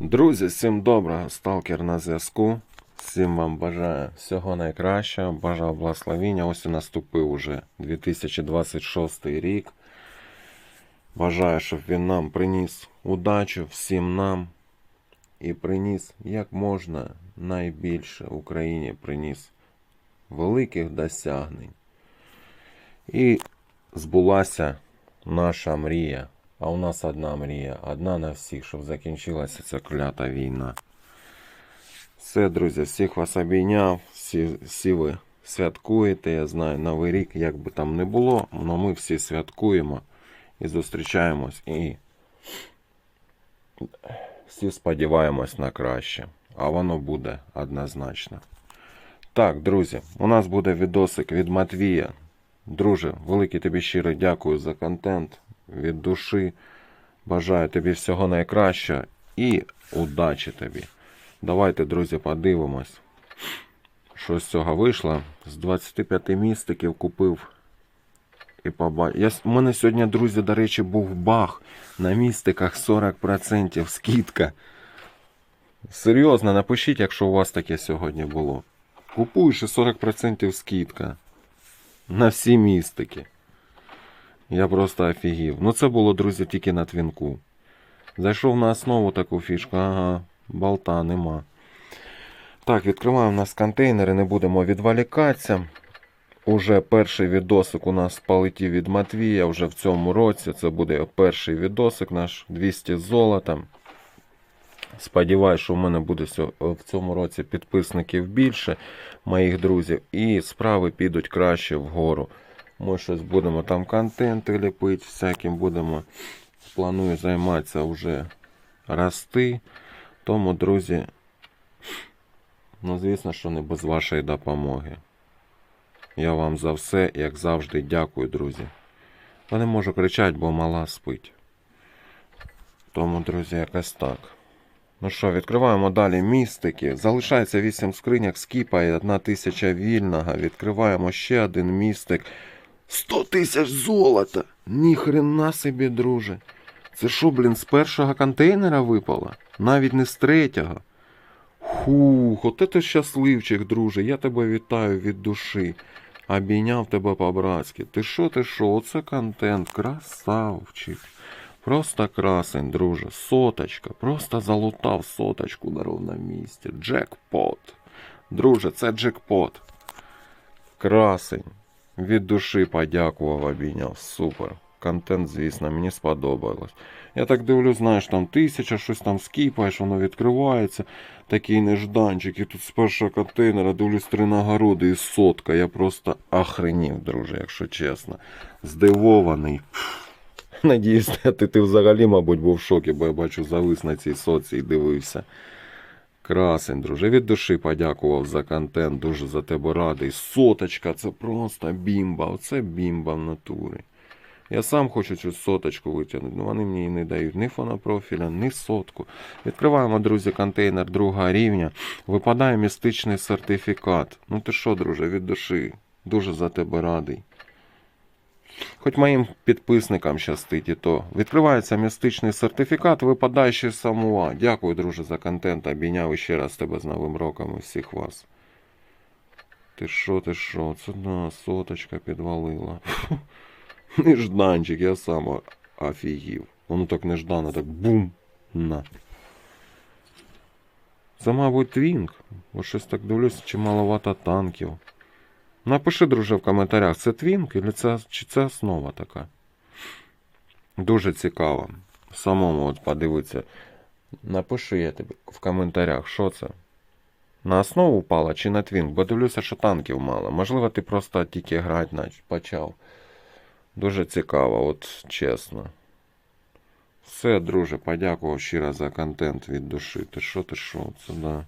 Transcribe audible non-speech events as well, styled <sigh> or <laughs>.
Друзі, всім доброго, сталкер на зв'язку. Всім вам бажаю всього найкращого, бажаю благословіння. Ось і наступив уже 2026 рік. Бажаю, щоб він нам приніс удачу всім нам і приніс як можна найбільше Україні приніс великих досягнень. І збулася наша мрія. А у нас одна мрія, одна на всіх, щоб закінчилася ця клята війна. Все, друзі, всіх вас обійняв, всі, всі ви святкуєте, я знаю, Новий рік, як би там не було, але ми всі святкуємо і зустрічаємось і всі сподіваємось на краще. А воно буде однозначно. Так, друзі, у нас буде відосик від Матвія. Друже, велике тобі щиро дякую за контент від душі. Бажаю тобі всього найкращого і удачі тобі. Давайте, друзі, подивимось, що з цього вийшло. З 25 містиків купив і побачив. У мене сьогодні, друзі, до речі, був баг на містиках 40% скидка. Серйозно, напишіть, якщо у вас таке сьогодні було. Купуєш і 40% скидка. На всі містики. Я просто офігів. Ну це було, друзі, тільки на твінку. Зайшов на основу таку фішку, ага, болта нема. Так, відкриваємо у нас контейнери, не будемо відволікатися. Уже перший відосик у нас полетів від Матвія вже в цьому році. Це буде перший відосик наш 200 з золотом. Сподіваюсь, що в мене буде в цьому році підписників більше моїх друзів, і справи підуть краще вгору. Ми щось будемо там контенти ліпити, всяким будемо. Планую займатися вже рости. Тому, друзі, ну звісно, що не без вашої допомоги. Я вам за все, як завжди, дякую, друзі. Я не можу кричати, бо мала спить. Тому, друзі, якось так. Ну що, відкриваємо далі містики. Залишається 8 скриняк скіпа і 1 тисяча вільного. Відкриваємо ще один містик. 100 тисяч золота! Ніхрена собі, друже. Це що, блін, з першого контейнера випало? Навіть не з третього. Хух, от це щасливчик, друже. Я тебе вітаю від душі. Обійняв тебе по-братськи. Ти що, ти що? Оце контент, красавчик. Просто красень, друже. Соточка. Просто залутав соточку на ровному місці. Джекпот. Друже, це джекпот. Красень. Від душі подякував, обійняв. Супер. Контент, звісно, мені сподобалось. Я так дивлюсь, знаєш, там тисяча, щось там скіпаєш, воно відкривається. Такий нежданчик. І тут з першого контейнера дивлюсь три нагороди і сотка. Я просто охренів, друже, якщо чесно. Здивований. Надіюсь, <laughs> ти, ти взагалі, мабуть, був в шокі, бо я бачу, завис на цій соці і дивився. Красень, друже, від душі подякував за контент, дуже за тебе радий. Соточка, це просто бімба. Оце бімба в натурі. Я сам хочу цю соточку витягнути, але вони мені і не дають ні фонопрофіля, ні сотку. Відкриваємо, друзі, контейнер другого рівня. Випадає містичний сертифікат. Ну ти що, друже, від душі. Дуже за тебе радий. Хоч моїм підписникам щастить і то. Відкривається містичний сертифікат, випадає ще самуа. Дякую, друже, за контент. Обійняв ще раз тебе з Новим роком і всіх вас. Ти що, ти що? Це на соточка підвалила. Нежданчик, я сам офігів. Воно так неждано, так бум. На. Це, мабуть, твінг. Бо щось так дивлюсь, чи маловато танків. Напиши, друже, в коментарях, це твінк чи це, чи це основа така. Дуже цікаво. Самому от подивитися. Напиши я тобі в коментарях, що це. На основу впала чи на твінк, бо дивлюся, що танків мало. Можливо, ти просто тільки грати почав. Дуже цікаво, от чесно. Все, друже, подякував щиро за контент від душі. Ти що, ти що, це да.